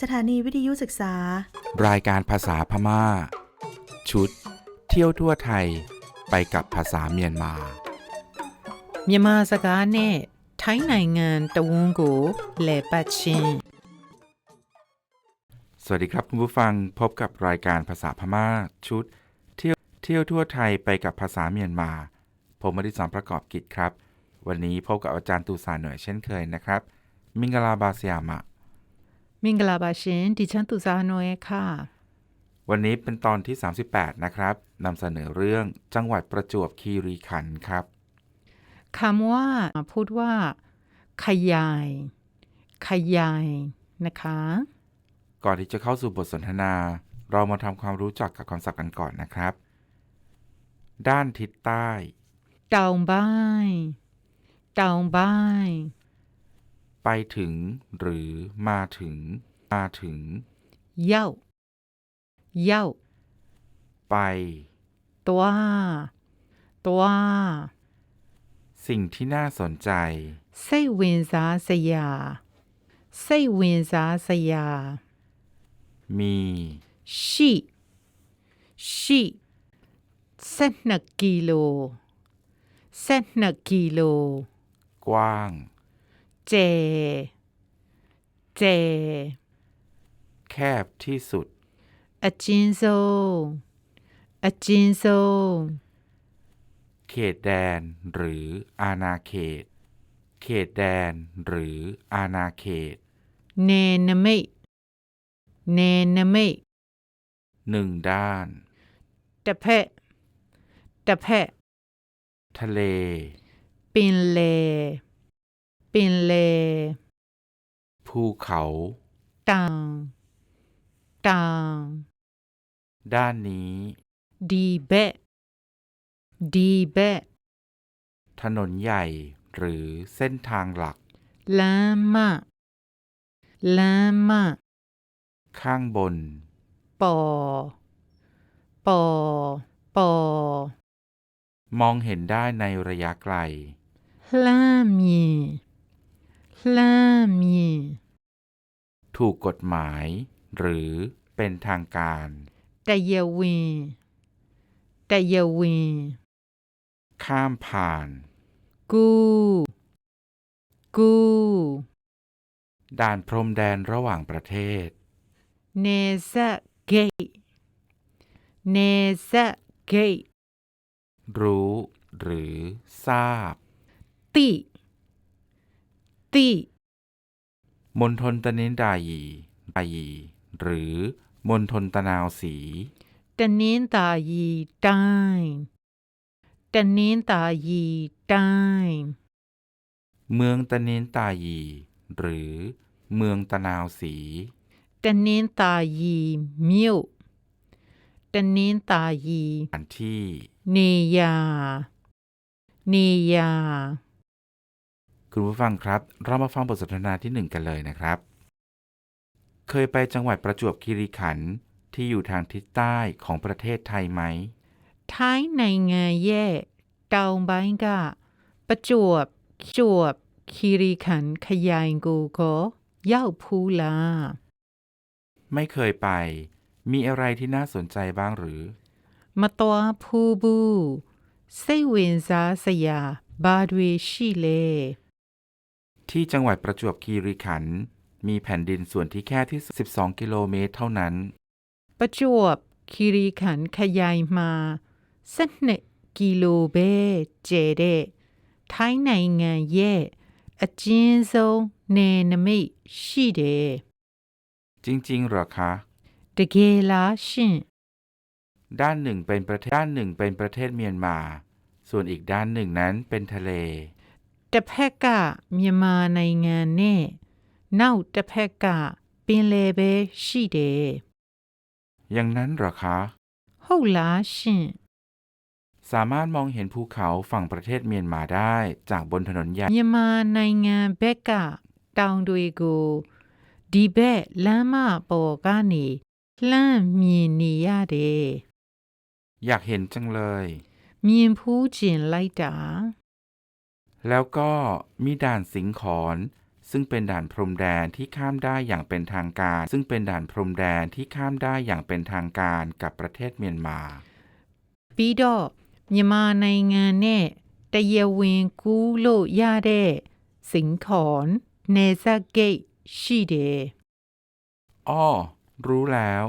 สถานีวิทยุศึกษา รายการภาษาพม่า ชุด เที่ยวทั่วไทย ไปกับภาษาเมียนมา မြန်မာစကားနဲ့ထိုင်းနိုင်ငံတဝန်းကိုလဲပတ်ခြင်း สวัสดีครับคุณผู้ฟังพบกับรายการภาษาพม่า ชุด เที่ยวเที่ยวทั่วไทยไปกับภาษาเมียนมา ผมอดิศรประกอบกิจครับ วันนี้พบกับอาจารย์ตูสาหน่วยเช่นเคยนะครับ มิงกลาบาเซียมะ มิงกลาบาเชนดิฉันตุซาโนเอค่ะ วันนี้เป็นตอนที่ 38 นะครับนำเสนอเรื่องจังหวัดประจวบคีรีขันธ์ครับคำว่าพูดว่า ขยาย ขยายนะคะ ก่อนที่จะเข้าสู่บทสนทนา เรามาทำความรู้จักกับคำศัพท์กันก่อนนะครับ ด้านทิศใต้ ดาวบ้ายดาวบ้าย ไปถึง หรือมาถึง มาถึง เย่า เย่า ไป ตัว ตัว สิ่งที่น่าสนใจไส้เวนซาสยาไส้เวนซาสยา มีชีชีเซนกิโลเซนกิโล กว้าง เจ เจ แคบที่สุดอจินโซอจินโซ เขตแดนหรืออาณาเขต เขตแดนหรืออาณาเขต เนนเมเนนเมหนึ่งด้านตะเพะตะเพะทะเล ปินเล ปินเล ภูเขาต่างต่างด้านนี้ ดีเบะ ดีเบะ ถนนใหญ่หรือเส้นทางหลักลามะลามะข้างบน ปอ ปอ ปอ มองเห็นได้ในระยะไกลลามี င်လှမ်းမြင် ถูกกฎหมาย หรือเป็นทางการ တရားဝင်တရားဝင် ข้ามผ่าน ကူကူ ด่านพรมแดนระหว่างประเทศ နေဆက်ဂိတ်နေဆက်ဂိတ် รู้ หรือทราบ တိ ติมณฑลตนินดายีดายีหรือมณฑลตนาวสี ตนินตายีได้ ตนินตายีได้ เมืองตนินตายี หรือเมืองตนาวสี ตนินตายีมิวตนินตายีสถนที่เนียเนียา คุณผู้ฟังครับ เรามาฟังบทสนทนาที่ 1 กันเลยนะครับ เคยไปจังหวัดประจวบคีรีขันที่อยู่ทางทิศใต้ของประเทศไทยไหมท้ายในไงแย่เกาบังกะประจวบจวบคีรีขันขยายกูโกเย่าพูลา ไม่เคยไป มีอะไรที่น่าสนใจบ้างหรือ มาตัวพูบูเซเวนซาสยา บาดเวชิเล ที่จังหวัดประจวบคีรีขันมีแผ่นดินส่วนที่แค่ที่ 12 กิโลเมตรเท่านั้น ประจวบคีรีขันขยายมาสักเนกิโลเบเจเดท้ายในงานเย่อาจารโซเนนไม่ชีเดจริงๆเหรอคะตะเกลาชินด้านหนึ่งเป็นประเทศด้านหนึ่งเป็นประเทศเมียนมา ส่วนอีกด้านหนึ่งนั้นเป็นทะเล တစ်ဖက်ကမြန်မာနိုင်ငံနဲ့နောက်တစ်ဖက်ကပင်လယ်ပဲရှိတယ် อย่างนั้นเหรอคะ ဟုတ်လားရှင့် สามารถมองเห็นภูเขาฝั่งประเทศเมียนมาได้จากบนถนนใหญ่ မြန်မာနိုင်ငံဘက်ကတောင်တွေကိုဒီဘက်လမ်းမပေါ်ကနေလှမ်းမြင်နေရတယ် อยากเห็นจังเลย မြင်ဖူးကျင်လိုက်တာ แล้วก็มีด่านสิงขอน ซึ่งเป็นด่านพรมแดนที่ข้ามได้อย่างเป็นทางการ ซึ่งเป็นด่านพรมแดนที่ข้ามได้อย่างเป็นทางการกับประเทศเมียนมา ပြီးတော့မြန်မာနိုင်ငံနဲ့တရားဝင်ကူးလို့ရတဲ့စင်ခွန်နေဆက်ဂိတ်ရှိတယ် อ้อ รู้แล้ว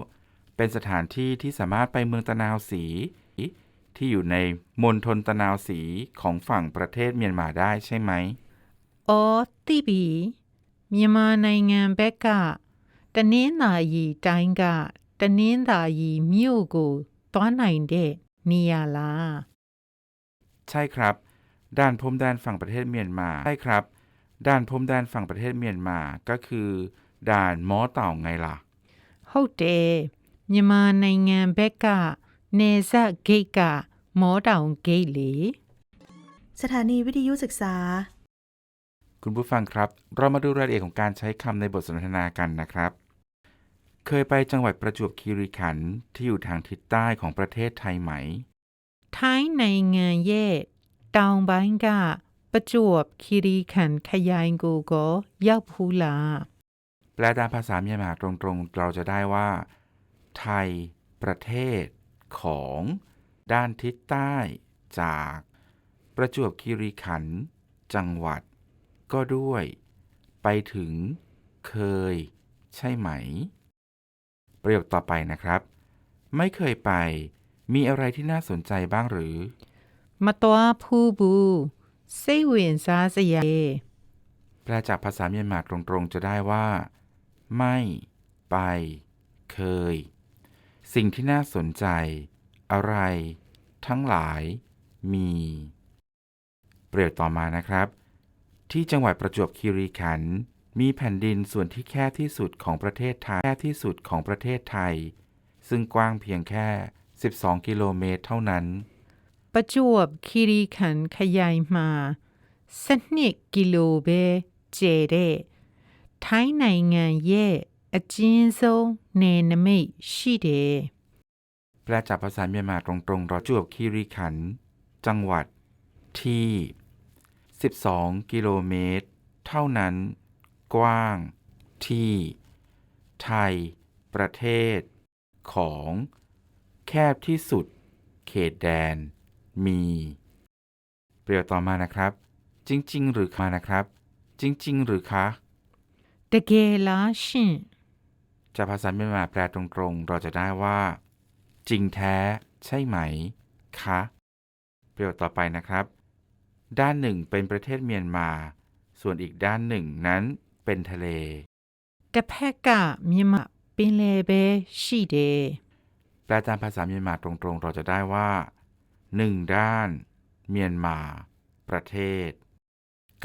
เป็นสถานที่ที่สามารถไปเมืองตะนาวสี ที่อยู่ในมณฑลตะนาวสีของฝั่งประเทศเมียนมาได้ใช่ไหม ။အော်သိပြီမြန်မာနိုင်ငံဘက်ကတနင်္သာရီတိုင်းကတနင်္သာရီမြို့ကိုသွားနိုင်တဲ့နေရာလား ใช่ครับ ด่านพรมแดนฝั่งประเทศเมียนมา ใช่ครับ ด่านพรมแดนฝั่งประเทศเมียนมาก็คือ ด่านม้อเต่าไงล่ะ ဟုတ်တယ်မြန်မာနိုင်ငံဘက်က နေဆက်ဂိတ်ကမောတောင်ဂိတ်လေ สถานีวิทยุศึกษา คุณผู้ฟังครับ เรามาดูรายละเอียดของการใช้คำในบทสนทนากันนะครับ เคยไปจังหวัดประจวบคีรีขันธ์ที่อยู่ทางทิศใต้ของประเทศไทยไหม ထိုင်းနိုင်ငံရဲ့တောင်ပိုင်းကပကြွပ်ခီရီခန်ခရိုင်ကိုကိုရောက်ဖူးလား แปลตามภาษาเมียนมาตรงๆ เราจะได้ว่า ไทย ประเทศ ของด้านทิศใต้จากประจวบคีรีขันธ์จังหวัด ก็ด้วย ไปถึงเคย ใช่ไหม ประโยคต่อไปนะครับ ไม่เคยไป มีอะไรที่น่าสนใจบ้างหรือ มาตัวผู้บูเซเวนซาสยาแปลจากภาษาเมียนมาตรงๆ จะได้ว่า ไม่ ไป เคย สิ่งที่น่าสนใจ อะไร ทั้งหลาย มี เปรียบต่อมานะครับ ที่จังหวัดประจวบคีรีขันธ์มีแผ่นดินส่วนที่แคบที่สุดของประเทศไทยแคบที่สุดของประเทศไทย ซึ่งกว้างเพียงแค่ 12 กิโลเมตรเท่านั้น ประจวบคีรีขันธ์ขยายมาสนิกกิโลเบเจเดท้ายในงานเย အကျဉ်းဆုံးနယ်နိမိတ်ရှိတယ် แปลจากภาษาเมียนมาตรงๆ เราจวบคีรีขันธ์จังหวัดที่ 12 กิโลเมตร เท่านั้น กว้าง ที่ ไทย ประเทศ ของ แคบที่สุด เขตแดน มี เปรียวต่อมานะครับ จริง ๆ หรือมานะครับ จริง ๆ หรือคะ တကယ်လားရှင် จะภาษาเมียนมาแปลตรงๆ เราจะได้ว่า จริงแท้ใช่ไหม คะ ประโยคต่อไปนะครับ ด้านหนึ่งเป็นประเทศเมียนมา ส่วนอีกด้านหนึ่งนั้นเป็นทะเลกระแพกกะเมียนมาเป็นเลเบชีเดแปลตามภาษาเมียนมาตรงๆ เราจะได้ว่าหนึ่งด้าน เมียนมา ประเทศ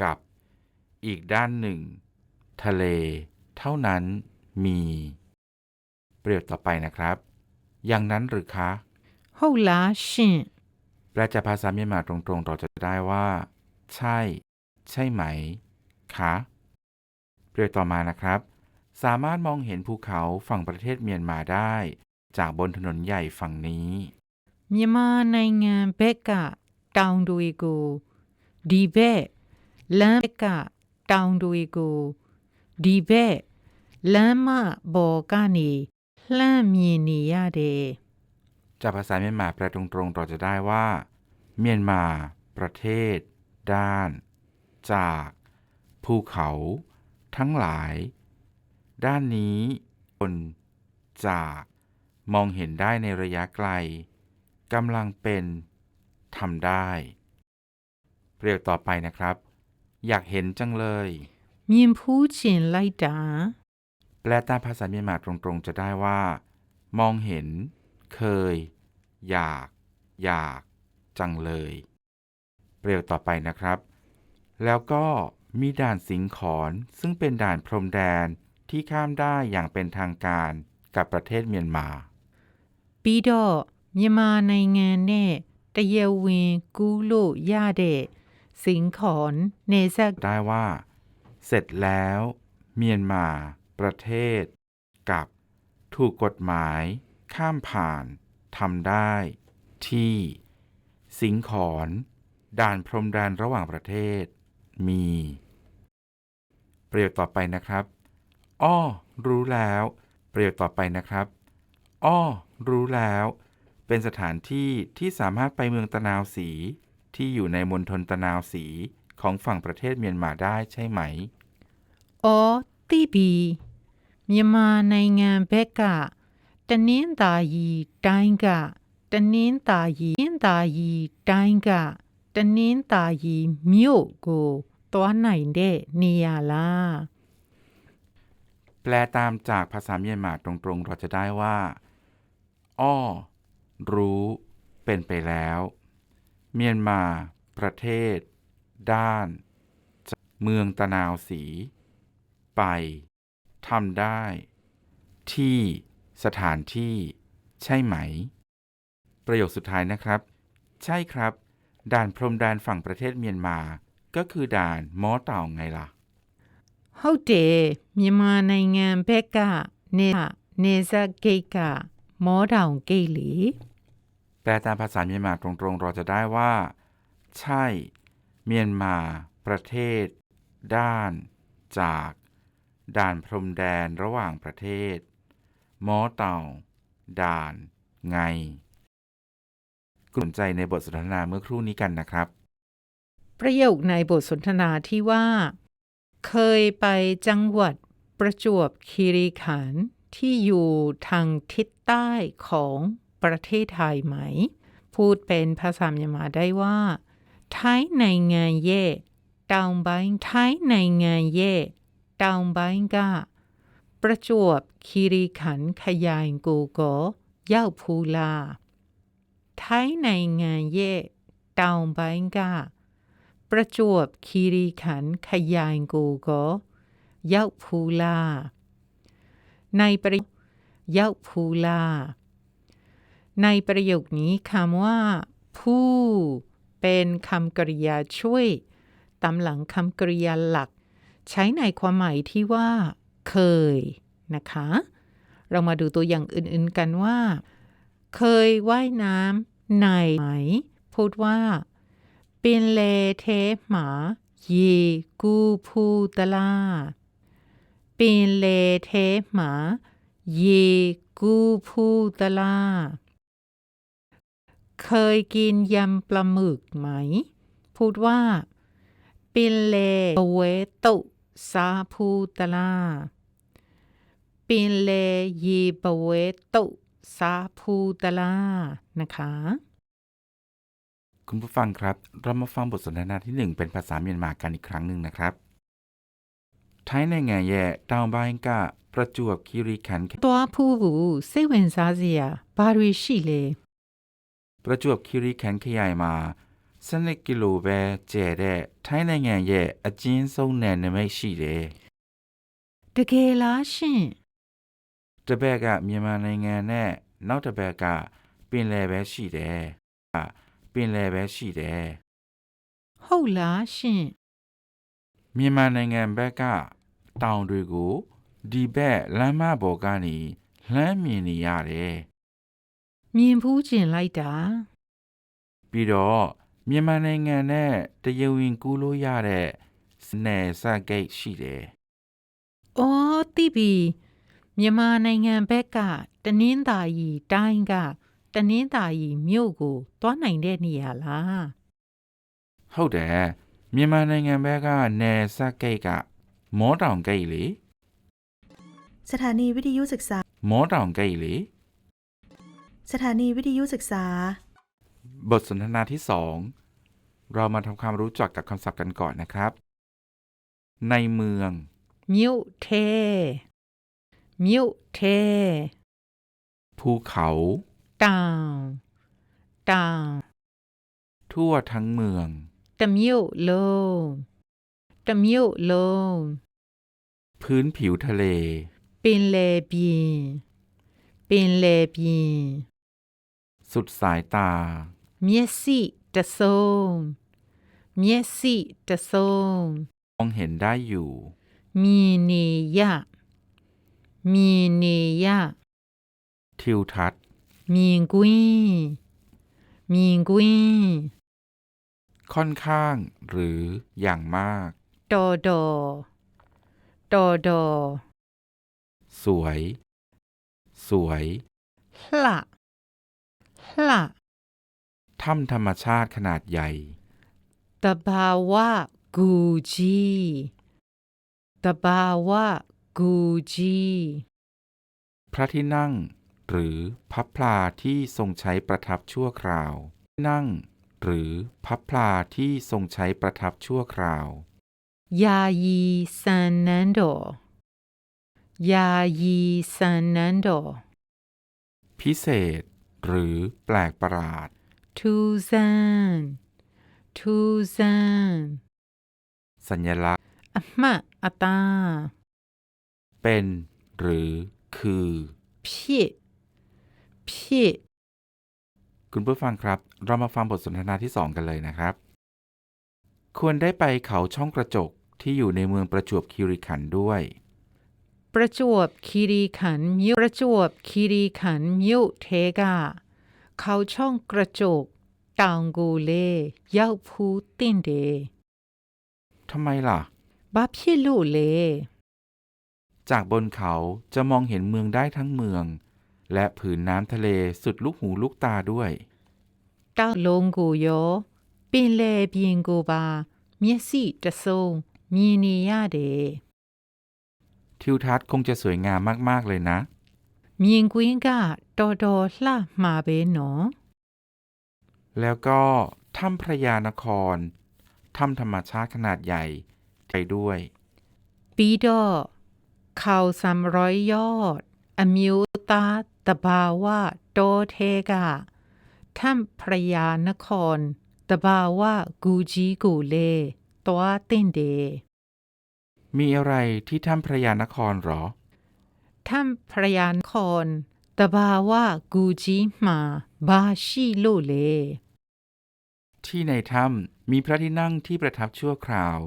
กับ อีกด้านหนึ่ง ทะเล เท่านั้นมี ประโยคต่อไปนะครับ อย่างนั้นหรือคะ后来是แปลจากภาษาเมียนมาตรงๆ เราจะได้ว่า ใช่ ใช่ไหม คะประโยคต่อมานะครับ สามารถมองเห็นภูเขาฝั่งประเทศเมียนมาได้ จากบนถนนใหญ่ฝั่งนี้เมียนมาในงานเบกะตองดูอีกูดีเบและเบกะตองดูอีกูดีเบแลามะบอกานี လှမ်းမြင်နေရတယ် จากภาษาเมียนมาแปลตรงๆ เราจะได้ว่า เมียนมา ประเทศ ด้าน จาก ภูเขา ทั้งหลาย ด้านนี้บน จาก มองเห็นได้ในระยะไกลกำลังเป็นทำได้ ประโยคต่อไปนะครับ อยากเห็นจังเลย မြင်ဖူးချင်လိုက်တာ แปลตามภาษาเมียนมาตรงๆ จะได้ว่า มองเห็น เคย อยาก อยาก จังเลย ประโยคต่อไปนะครับ แล้วก็มีด่านสิงขอน ซึ่งเป็นด่านพรมแดนที่ข้ามได้อย่างเป็นทางการกับประเทศเมียนมา ပြီးတော့မြန်မာနိုင်ငံနဲ့တရားဝင်ကူးလို့ရတဲ့စင်ခွန်နေဆက် ได้ว่า เสร็จแล้ว เมียนมา ประเทศ กับถูกกฎหมายข้ามผ่านทำได้ ที่ สิงขอนด่านพรมแดนระหว่างประเทศ มี ประโยคต่อไปนะครับ อ้อ รู้แล้ว ประโยคต่อไปนะครับ อ้อ รู้แล้ว เป็นสถานที่ที่สามารถไปเมืองตะนาวสี ที่อยู่ในมณฑลตะนาวสีของฝั่งประเทศเมียนมาได้ใช่ไหม อ๋อที่บี မြန်မာနိုင်ငံဘက်ကတနင်္သာရီတိုင်းကတနင်္သာရီတနင်္သာရီတိုင်းကတနင်္သာရီမြို့ကိုသွားနိုင်တဲ့နေရာလား แปลตามจากภาษาเมียนมาตรงๆ เราจะได้ว่า อ้อ รู้ เป็นไปแล้ว เมียนมา ประเทศ ด้าน เมืองตะนาวสี ไป ทำได้ ที่ สถานที่ ใช่ไหม ประโยคสุดท้ายนะครับ ใช่ครับ ด่านพรมแดนฝั่งประเทศเมียนมา ก็คือด่านมอเต่าไงล่ะ ဟုတ်တယ်မြန်မာနိုင်ငံဘက်ကနေနေဇက်ဂိတ်ကမောတောင်ဂိတ်လေ แปลตามภาษาเมียนมาตรงๆ เราจะได้ว่า ใช่ เมียนมา ประเทศ ด้าน จาก ด่านพรมแดนระหว่างประเทศ มอเต่า ด่าน ไงกลุ่มใจในบทสนทนาเมื่อครู่นี้กันนะครับ ประโยคในบทสนทนาที่ว่า เคยไปจังหวัดประจวบคีรีขันธ์ที่อยู่ทางทิศใต้ของประเทศไทยไหม พูดเป็นภาษาเมียนมาได้ว่าท้ายในงานเย่ตาวบายท้ายในงานเย่ ตาวบายกะประจวบคีรีขันธ์ขยายกูโกเย่าพูลาท้ายในงานเย่ตาวบายกะประจวบคีรีขันธ์ขยายกูโก็ยาพูลา ในประโยคยาพูลา ในประโยคนี้คำว่า ผู้เป็นคำกริยาช่วยตามหลังคำกริยาหลัก ใช้ในความหมายที่ว่า เคยนะคะ เรามาดูตัวอย่างอื่นๆกันว่า เคยว่ายน้ำในไหม พูดว่าเป็นเลเทหมายีกูพูตลาเป็นเลเทหมายีกูพูตลาเคยกินยำปลาหมึกไหม พูดว่าปินเลเวตุ สาพูตลาปนเลยีบเวตุสาพูตลานะคะ คุณผู้ฟังครับ เรามาฟังบทสนทนาที่หนึ่งเป็นภาษาเมียนมากันอีกครั้งหนึ่งนะครับท้ายในแง่แย่ดาวบายกาประจวบคิริขันตัวผู้หูเซเวนซาเซียบาริชิเล ประจวบคิริขันขยายมา 12ကီလိုပဲကျယ်တဲ့ထိုင်းနိုင်ငံရဲ့အကျဉ်းဆုံးနယ်နိမိတ်ရှိတယ်။တကယ်လားရှင်။တစ်ဘက်ကမြန်မာနိုင်ငံနဲ့နောက်တစ်ဘက်ကပင်လယ်ပဲရှိတယ်။ပင်လယ်ပဲရှိတယ်။ဟုတ်လားရှင်။မြန်မာနိုင်ငံဘက်ကတောင်တွေကိုဒီဘက်လမ်းမပေါ်ကနေလှမ်းမြင်နေရတယ်။မြင်ဖူးကျင်လိုက်တာပြီးတော့ မြန်မာနိုင်ငံနဲ့တရုတ်ဝင်ကူးလို့ရတဲ့နယ်စပ်ဂိတ်ရှိတယ် အော်သိပြီမြန်မာနိုင်ငံဘက်ကတနင်္သာရီတိုင်းကတနင်္သာရီမြို့ကိုသွားနိုင်တဲ့နေရာလား ။ဟုတ်တယ်။မြန်မာနိုင်ငံဘက်ကနယ်စပ်ဂိတ်ကမောတောင်ဂိတ်လေ สถานีวิทยุศึกษา မောတောင်ဂိတ်လေ สถานีวิทยุศึกษา บทสนทนาที่ 2 เรามาทำความรู้จักกับคำศัพท์กันก่อนนะครับ ในเมือง มิวเท มิวเท ภูเขาดาวดาวทั่วทั้งเมืองตะมิวโลตะมิวโลพื้นผิวทะเล เป็นเลบีเป็นเลบีสุดสายตา မျက်စိတစ်စုံမျက်စိတစ်စုံ มองเห็นได้อยู่ မြင်နေရမြင်နေရ ทิวทัศน์ မြင်ကွင်းမြင်ကွင်း ค่อนข้าง หรืออย่างมาก တော်တော် ตอดอ สวย สวย หละหละ ถ้ำธรรมชาติขนาดใหญ่ตบาวะกูจีตบาวะกูจีพระที่นั่ง หรือพับพลาที่ทรงใช้ประทับชั่วคราว นั่ง หรือพับพลาที่ทรงใช้ประทับชั่วคราวยายีซันนันโดยายีซันนันโดพิเศษ หรือแปลกประหลาด ทูซันทูซันสัญลักษณ์อะมะอะตา เป็น หรือ คือผิดผิดคุณผู้ฟังครับ เรามาฟังบทสนทนาที่2กันเลยนะครับ ควรได้ไปเขาช่องกระจกที่อยู่ในเมืองประจวบคีรีขันธ์ด้วย ประจวบคีรีขันธ์มิวประจวบคีรีขันธ์มิวเทกา เขาช่องกระจกตางกูเลရောက်ဖူးတင့်တယ် ทำไมล่ะ ဘာဖြစ်လို့လဲ จากบนเขาจะมองเห็นเมืองได้ทั้งเมือง และผืนน้ำทะเลสุดลูกหูลูกตาด้วย တောက်လုံးကိုရောပင်လယ်ပြင်ကိုပါမျက်စိတစ်စုံမြင်နေရတယ် ทิวทัศน์คงจะสวยงามมาก ๆ เลยนะ မြင်ကွင်းကတော်တော်လှမှာပဲနော် แล้วก็ถ้ำพระยานคร ถ้ำธรรมชาติขนาดใหญ่ไปด้วย ပြီးတော့ခေါဆမ်ရော်ယော့အမျိုးသားတဘာဝတောထဲကထမ်ဖရယာနခွန်တဘာဝဂူကြီးကိုလေတွားတင်တယ် มีอะไรที่ถ้ำพระยานครหรอ ท่านพระยานคนตบาวากูจิมาบาชิโลเล ที่ในถ้ำมีพระที่นั่งที่ประทับชั่วคราว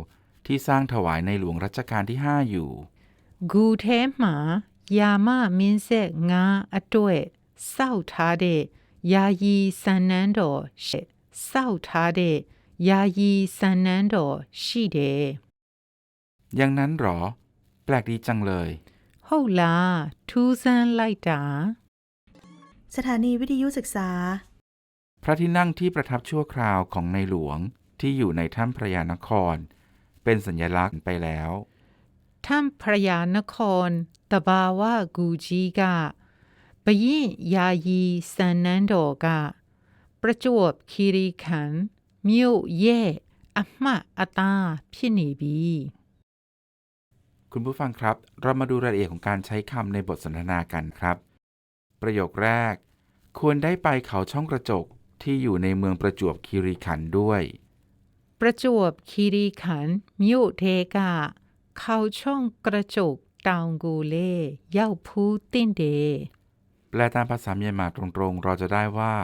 ที่สร้างถวายในหลวงรัชกาลที่ห้าอยู่ กูเทหมายามามินเซงาอต้วยเศร้าทาเดยายีสันนันโดเชเศร้าทาเดยายีสันนันโดชีเดอย่างนั้นหรอ แปลกดีจังเลย ဟုတ်လားထူးဆန်းလိုက်တာ สถานีวิทยุศึกษา พระที่นั่งที่ประทับชั่วคราวของในหลวงที่อยู่ในถ้ำพระยานคร เป็นสัญลักษณ์ไปแล้ว ထမ်ဖရယာနခွန်တဘာဝဂူကြီးကဘရင်ယာယီစံနန်းတော်ကประจวบคีรีขันธ์မြို့ရဲ့အမှတ်အသားဖြစ်နေပြီ คุณผู้ฟังครับ เรามาดูรายละเอียดของการใช้คำในบทสนทนากันครับ ประโยคแรก ควรได้ไปเขาช่องกระจกที่อยู่ในเมืองประจวบคีรีขันด้วย ประจวบคีรีขันมิวเทกาเขาช่องกระจกตาวกูเล่เย่าพูตินเด แปลตามภาษาเมียนมาตรงๆ เราจะได้ว่า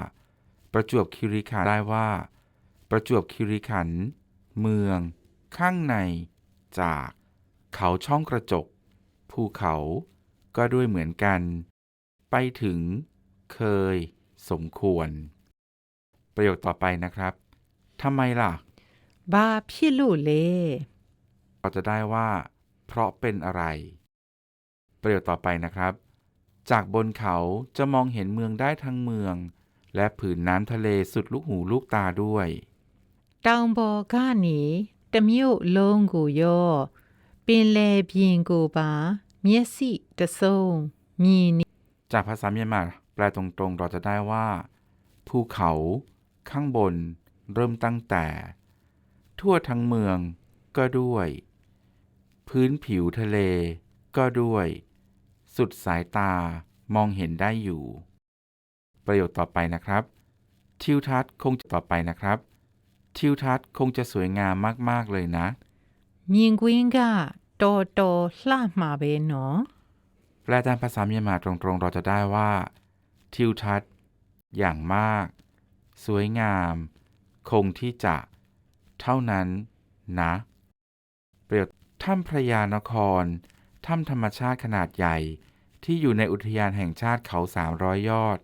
ประจวบคีรีขันได้ว่า ประจวบคีรีขันเมือง ข้างใน จาก เขาช่องกระจก ภูเขาก็ด้วยเหมือนกัน ไปถึง เคย สมควร ประโยคต่อไปนะครับทำไมล่ะ บาพี่ลู่เลเราจะได้ว่า เพราะเป็นอะไร ประโยคต่อไปนะครับ จากบนเขาจะมองเห็นเมืองได้ทั้งเมือง และผืนน้ำทะเลสุดลูกหูลูกตาด้วยตองบอก้านีตมิวลงกูโย ပင်လယ်ပြင်ကိုပါမျက်စိတစ်စုံမြင်နေ จากภาษาเมียนมาแปลตรงๆ เราจะได้ว่า ภูเขา ข้างบน เริ่มตั้งแต่ ทั่วทั้งเมือง ก็ด้วย พื้นผิวทะเล ก็ด้วย สุดสายตามองเห็นได้อยู่ ประโยคต่อไปนะครับ ทิวทัศน์คงจะต่อไปนะครับ ทิวทัศน์คงจะสวยงามมากๆเลยนะ မြင်ကွင်းကတော်တော်လှမှာပဲနော် แปลตามภาษาเมียนมาตรงๆ เราจะได้ว่า ทิวทัศน์ อย่างมาก สวยงาม คงที่จะ เท่านั้น นะ ประโยคถ้ำพระยานคร ถ้ำธรรมชาติขนาดใหญ่ ที่อยู่ในอุทยานแห่งชาติเขาสามร้อยยอด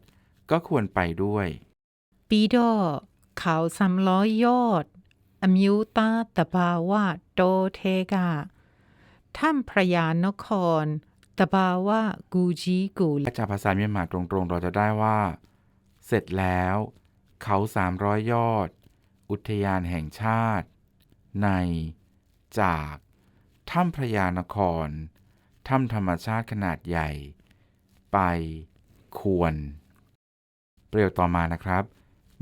ก็ควรไปด้วย ပြီးတော့ခေါဆမ်လောယော့ အမျိုးသားတဘာဝတောထဲက ถ้ำพระยานคร ตบาว่ากูจีกู และจากภาษาเมียนมาตรงๆ เราจะได้ว่า เสร็จแล้ว เขาสามร้อยยอด อุทยานแห่งชาติ ใน จาก ถ้ำพระยานคร ถ้ำธรรมชาติขนาดใหญ่ ไป ควร ประโยคต่อมานะครับ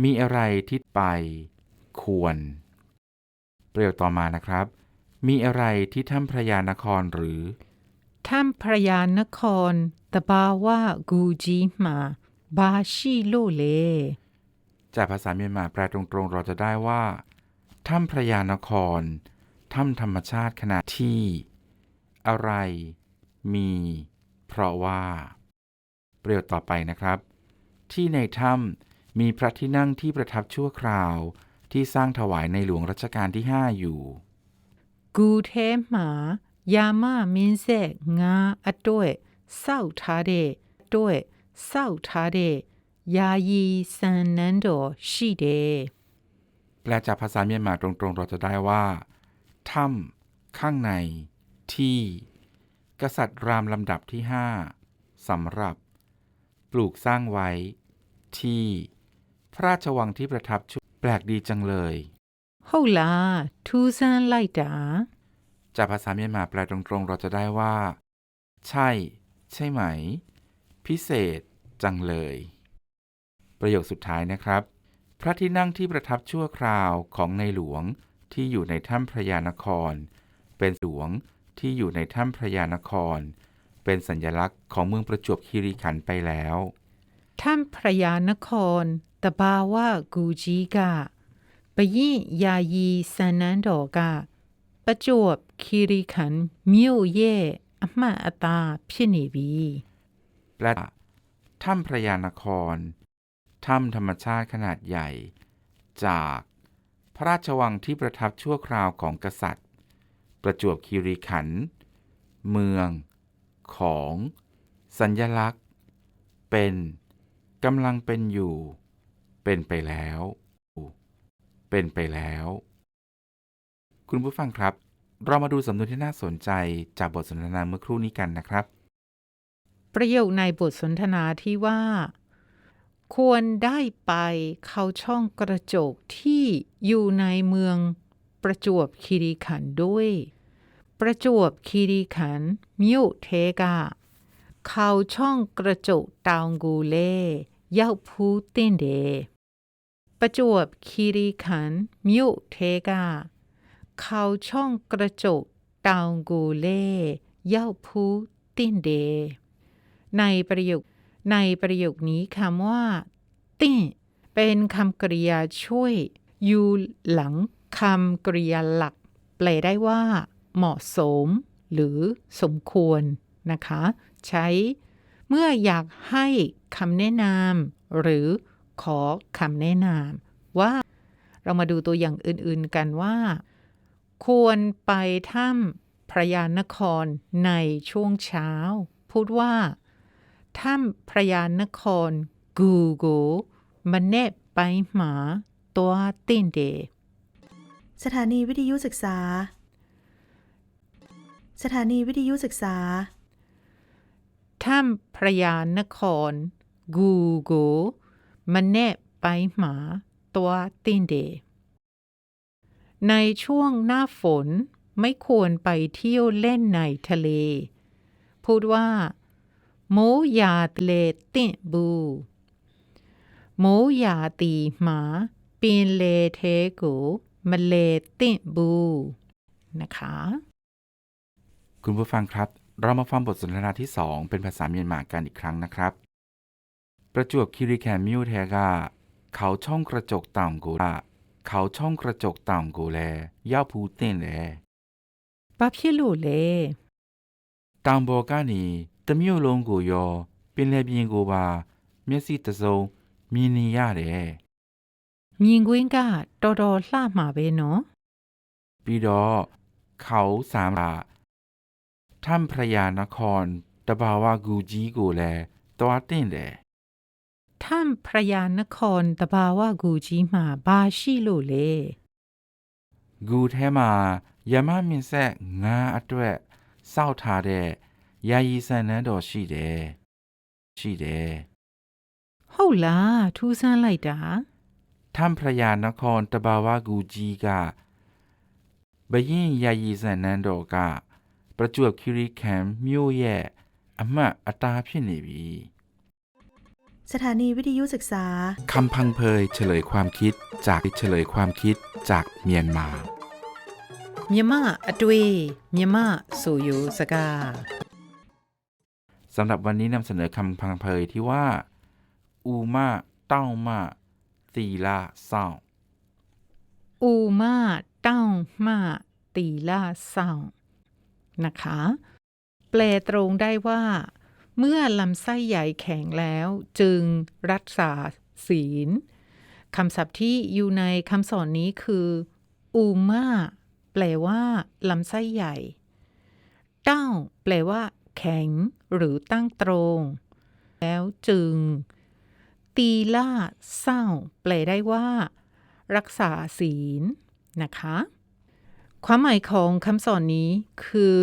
มีอะไรที่ไป ควร ประโยคต่อมานะครับ มีอะไรที่ถ้ำพระยานครหรือ ถ้ำพระยานครตบาว่ากูจีมาบาชิโลเล จากภาษาเมียนมาแปลตรงๆ เราจะได้ว่า ถ้ำพระยานคร ถ้ำธรรมชาติขนาดที่ อะไร มี เพราะว่า ประโยคต่อไปนะครับ ที่ในถ้ำมีพระที่นั่งที่ประทับชั่วคราว ที่สร้างถวายในหลวงรัชกาลที่ 5 อยู่ กูเทหมายามามินเซงาอด้วยเศร้าทาเดด้วยเศร้าทาเดยายีซันนันโดชีเดแปลจากภาษาเมียนมาตรงๆ เราจะได้ว่าถ้ำข้างใน ที่ กษัตริย์รามลำดับที่ห้าสำหรับ ปลูกสร้างไว้ ที่ พระราชวังที่ประทับชุ ลกดีจังเลย ဟုတ်လားထူးဆန်းလိုက်တာ จากภาษาเมียนมาแปลตรงๆ เราจะได้ว่า ใช่ ใช่ไหม พิเศษ จังเลย ประโยคสุดท้ายนะครับ พระที่นั่งที่ประทับชั่วคราวของในหลวงที่อยู่ในถ้ำพระยานคร เป็นหลวงที่อยู่ในถ้ำพระยานคร เป็นสัญลักษณ์ของเมืองประจวบคีรีขันธ์ไปแล้ว ถ้ำพระยานคร ตบาว่ากูจีกะปยิยายีสนนันดอกะประจวบคีรีขันธ์မြို့ရဲ့အမှတ်အသားဖြစ်နေပြီ แปลว่าถ้ำพระยานคร ถ้ำธรรมชาติขนาดใหญ่ จาก พระราชวังที่ประทับชั่วคราวของกษัตริย์ ประจวบคีรีขันธ์เมือง ของ สัญญลักษณ์ เป็น กำลังเป็นอยู่ เป็นไปแล้ว เป็นไปแล้ว คุณผู้ฟังครับ เรามาดูสำนวนที่น่าสนใจจากบทสนทนาเมื่อครู่นี้กันนะครับ ประโยคในบทสนทนาที่ว่า ควรได้ไปเข้าช่องกระจกที่อยู่ในเมืองประจวบคีรีขันด้วย ประจวบคีรีขันธ์มิวเทกา เขาช่องกระจกตาวกูเล่ยาพูเต้นเดประจวบคีรีขันมิวเทกาเขาช่องกระจกตาวกูเล่ยาพูเต้นเดในประโยคในประโยคนี้คำว่าติ้นเป็นคำกริยาช่วย อยู่หลังคำกริยาหลัก แปลได้ว่า เหมาะสม หรือสมควร นะคะ ใช้เมื่ออยากให้คำแนะนำหรือขอคำแนะนำว่าเรามาดูตัวอย่างอื่นๆกันว่า ควรไปถ้ำพระยานครในช่วงเช้า พูดว่าถ้ำพระยานครกูโกมันแนบไปหมาตัวตินเด สถานีวิทยุศึกษา สถานีวิทยุศึกษา ถ้ำพระยานคร กูโกมันแนบไปหมาตัวตินเด ในช่วงหน้าฝนไม่ควรไปเที่ยวเล่นในทะเล พูดว่าโมยาทะเลตินบูโมยาตีหมาปีนเลเทกูมาเลตินบู นะคะ คุณผู้ฟังครับ เรามาฟังบทสนทนาที่ 2 เป็นภาษาเมียนมากันอีกครั้งนะครับ ประจวบคีรีแคนมิวเทกาเขาช่องกระจกต่ำกูละเขาช่องกระจกต่ำกูแลย่าพูเต้นแล ဘာဖြစ်လို့လဲ တောင်ပေါ်ကနေတစ်မြို့လုံးကိုရောပင်လယ်ပြင်ကိုပါမျက်စိတစ်စုံမြင်နေရတယ် မြင်ကွင်းကတော်တော်လှမှာပဲနော် ပြီးတော့เขาส ามပါถ้ำพระยานคร ตဘာဝဂူကြီးကိုလည်းတွားတင်တယ် ถ้ำพระยานครตบาวากูကြီးမှာဘာရှိလို့လဲ ဂူထဲမှာယမမင်းဆက်ငါအတွက် စောက်ထားတဲ့ယာယီဆန်နန်းတော်ရှိတယ်ရှိတယ် ဟုတ်လားထူးဆန်းလိုက်တာ ထမ်ဖရယာနခွန်တဘာဝကူကြီးကဘရင်ယာယီဆန်နန်းတော်က ประจวบคิริแคมมิวแย่อำมาอตาพี่นีวีสถานีวิทยุศึกษา คำพังเพยเฉลยความคิดจากเฉลยความคิดจากเมียนมา เมียนมาอตุยเมียนมาสุยุสกาสำหรับวันนี้นำเสนอคำพังเพยที่ว่า อูมาเต้ามาตีลาเศร้าอูมาเต้ามาตีลาเศร้า นะคะ แปลตรงได้ว่า เมื่อลำไส้ใหญ่แข็งแล้วจึงรักษาศีลคำศัพท์ที่อยู่ในคำสอนนี้คืออูมาแปลว่าลำไส้ใหญ่ เต้า แปลว่า แข็ง หรือตั้งตรง แล้วจึง ตีล่าเศร้า แปลได้ว่า รักษาศีลนะคะ ความหมายของคำสอนนี้คือ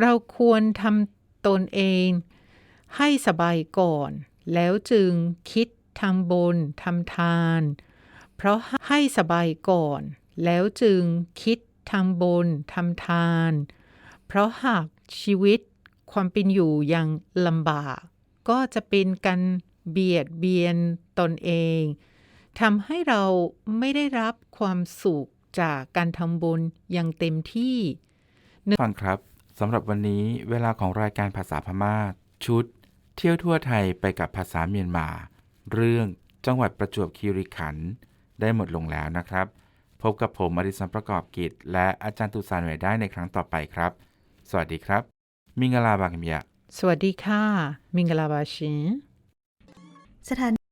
เราควรทำตนเอง ให้สบายก่อน แล้วจึงคิดทำบนทำทาน เพราะให้สบายก่อน แล้วจึงคิดทำบนทำทาน เพราะหากชีวิตความเป็นอยู่ย่างลำบาก ก็จะเป็นการเบียดเบียนตนเองทำให้เราไม่ได้รับความสุข จากการทำบุญอย่างเต็มที่ฟังครับสำหรับวันนี้เวลาของรายการภาษาพม่าชุด เที่ยวทั่วไทยไปกับภาษาเมียนมา เรื่องจังหวัดประจวบคีรีขันธ์ได้หมดลงแล้วนะครับ พบกับผมอดิสันประกอบกิจ และอาจารย์ตุสานหน่วยได้ในครั้งต่อไปครับ สวัสดีครับ มิงกลาบางเมียสวัสดีค่ะ มิงกลาบาชินสถานี